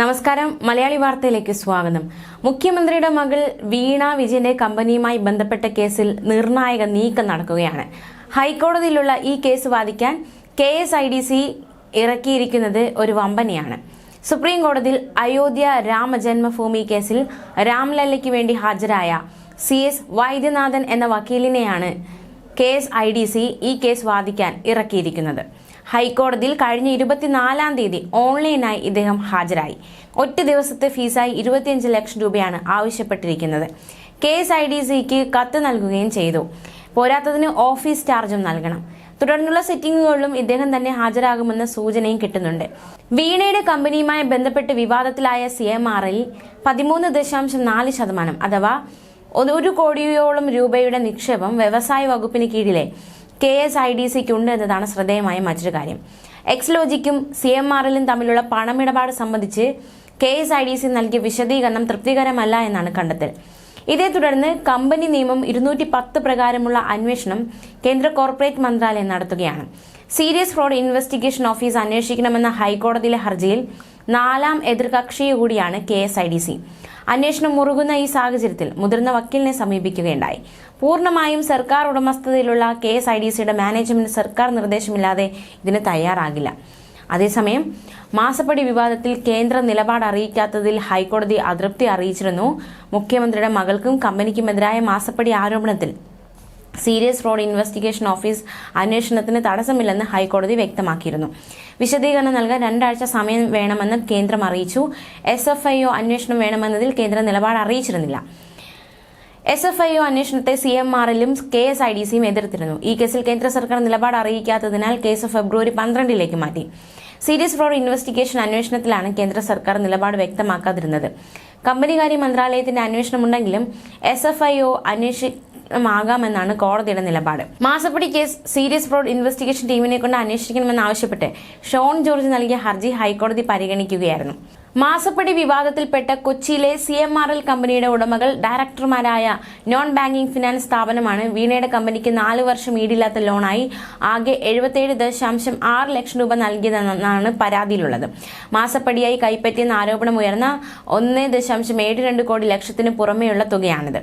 നമസ്കാരം. മലയാളി വാർത്തയിലേക്ക് സ്വാഗതം. മുഖ്യമന്ത്രിയുടെ മകൾ വീണ വിജയന്റെ കമ്പനിയുമായി ബന്ധപ്പെട്ട കേസിൽ നിർണായക നീക്കം നടക്കുകയാണ്. ഹൈക്കോടതിയിലുള്ള ഈ കേസ് വാദിക്കാൻ K S I D C ഇറക്കിയിരിക്കുന്നത് ഒരു വമ്പനിയാണ്. സുപ്രീം കോടതിയിൽ അയോധ്യ രാമജന്മഭൂമി കേസിൽ രാംലല്ലയ്ക്ക് വേണ്ടി ഹാജരായ സി എസ് വൈദ്യനാഥൻ എന്ന വക്കീലിനെയാണ് K S I D C ഈ കേസ് വാദിക്കാൻ ഇറക്കിയിരിക്കുന്നത്. ഹൈക്കോടതിയിൽ കഴിഞ്ഞ ഇരുപത്തിനാലാം തീയതി ഓൺലൈനായി ഇദ്ദേഹം ഹാജരായി. ഒറ്റ ദിവസത്തെ ഫീസായി ഇരുപത്തിയഞ്ച് ലക്ഷം രൂപയാണ് ആവശ്യപ്പെട്ടിരിക്കുന്നത്. കെ എസ് ഐ ഡി സിക്ക് കത്ത് നൽകുകയും ചെയ്തു. പോരാത്തതിന് ഓഫീസ് ചാർജും നൽകണം. തുടർന്നുള്ള സെറ്റിംഗുകളിലും ഇദ്ദേഹം തന്നെ ഹാജരാകുമെന്ന സൂചനയും കിട്ടുന്നുണ്ട്. വീണയുടെ കമ്പനിയുമായി ബന്ധപ്പെട്ട് വിവാദത്തിലായ സി എം ആറിൽ പതിമൂന്ന് ദശാംശം നാല് ശതമാനം അഥവാ ഒരു കോടിയോളം രൂപയുടെ നിക്ഷേപം വ്യവസായ വകുപ്പിന് കീഴിലെ കെ എസ് ഐ ഡി സിക്ക് ഉണ്ട് എന്നതാണ് ശ്രദ്ധേയമായ മറ്റൊരു കാര്യം. എക്സ്ലോജിക്കും സി എം ആറിലും തമ്മിലുള്ള പണമിടപാട് സംബന്ധിച്ച് K S I D C നൽകിയ വിശദീകരണം തൃപ്തികരമല്ല എന്നാണ് കണ്ടെത്തൽ. ഇതേ തുടർന്ന് കമ്പനി നിയമം ഇരുന്നൂറ്റി പത്ത് പ്രകാരമുള്ള അന്വേഷണം കേന്ദ്ര കോർപ്പറേറ്റ് മന്ത്രാലയം നടത്തുകയാണ്. സീരിയസ് ഫ്രോഡ് ഇൻവെസ്റ്റിഗേഷൻ ഓഫീസ് അന്വേഷിക്കണമെന്ന ഹൈക്കോടതിയിലെ ഹർജിയിൽ നാലാം എതിർകക്ഷി കൂടിയാണ് K S I D C. അന്വേഷണം മുറുകുന്ന ഈ സാഹചര്യത്തിൽ മുതിർന്ന വക്കീലിനെ സമീപിക്കുകയുണ്ടായി. പൂർണമായും സർക്കാർ ഉടമസ്ഥതയിലുള്ള കെ എസ് ഐ ഡി സിയുടെ മാനേജ്മെന്റ് സർക്കാർ നിർദ്ദേശമില്ലാതെ ഇതിന് തയ്യാറാകില്ല. അതേസമയം മാസപ്പടി വിവാദത്തിൽ കേന്ദ്ര നിലപാട് അറിയിക്കാത്തതിൽ ഹൈക്കോടതി അതൃപ്തി അറിയിച്ചിരുന്നു. മുഖ്യമന്ത്രിയുടെ മകൾക്കും കമ്പനിക്കുമെതിരായ മാസപ്പടി ആരോപണത്തിൽ സീരിയസ് ഫ്രോഡ് ഇൻവെസ്റ്റിഗേഷൻ ഓഫീസ് അന്വേഷണത്തിന് തടസ്സമില്ലെന്ന് ഹൈക്കോടതി വ്യക്തമാക്കിയിരുന്നു. വിശദീകരണം നൽകാൻ രണ്ടാഴ്ച സമയം വേണമെന്ന് കേന്ദ്രം അറിയിച്ചു. എസ് എഫ് ഐ ഒ അന്വേഷണം വേണമെന്നതിൽ കേന്ദ്ര നിലപാട് അറിയിച്ചിരുന്നില്ല. എസ് എഫ് ഐ ഒ അന്വേഷണത്തെ സി എം ആറിലും കെ എസ് ഐ ഡി സിയും എതിർത്തിരുന്നു. ഈ കേസിൽ കേന്ദ്ര സർക്കാർ നിലപാട് അറിയിക്കാത്തതിനാൽ കേസ് ഫെബ്രുവരി പന്ത്രണ്ടിലേക്ക് മാറ്റി. സീരിയസ് ഫ്രോഡ് ഇൻവെസ്റ്റിഗേഷൻ അന്വേഷണത്തിലാണ് കേന്ദ്ര സർക്കാർ നിലപാട് വ്യക്തമാക്കാതിരുന്നത്. കമ്പനികാര്യ മന്ത്രാലയത്തിന്റെ അന്വേഷണമുണ്ടെങ്കിലും എസ് എഫ് ഐ ഒ അന്വേഷണമാകാമെന്നാണ് കോടതിയുടെ നിലപാട്. മാസപ്പടി കേസ് സീരിയസ് ഫ്രോഡ് ഇൻവെസ്റ്റിഗേഷൻ ടീമിനെ കൊണ്ട് അന്വേഷിക്കണമെന്ന് ആവശ്യപ്പെട്ട് ഷോൺ ജോർജ് നൽകിയ ഹർജി ഹൈക്കോടതി പരിഗണിക്കുകയായിരുന്നു. മാസപ്പടി വിവാദത്തിൽപ്പെട്ട കൊച്ചിയിലെ സി എം ആർ എൽ കമ്പനിയുടെ ഉടമകൾ ഡയറക്ടർമാരായ നോൺ ബാങ്കിംഗ് ഫിനാൻസ് സ്ഥാപനമാണ് വീണയുടെ കമ്പനിക്ക് നാല് വർഷം ഈടില്ലാത്ത ലോണായി ആകെ എഴുപത്തിയേഴ് ദശാംശം ആറ് ലക്ഷം രൂപ നൽകിയതെന്നാണ് പരാതിയിലുള്ളത്. മാസപ്പടിയായി കൈപ്പറ്റിയെന്ന ആരോപണം ഉയർന്ന ഒന്ന് ദശാംശം ഏഴ് രണ്ട് കോടി ലക്ഷത്തിന് പുറമെയുള്ള തുകയാണിത്.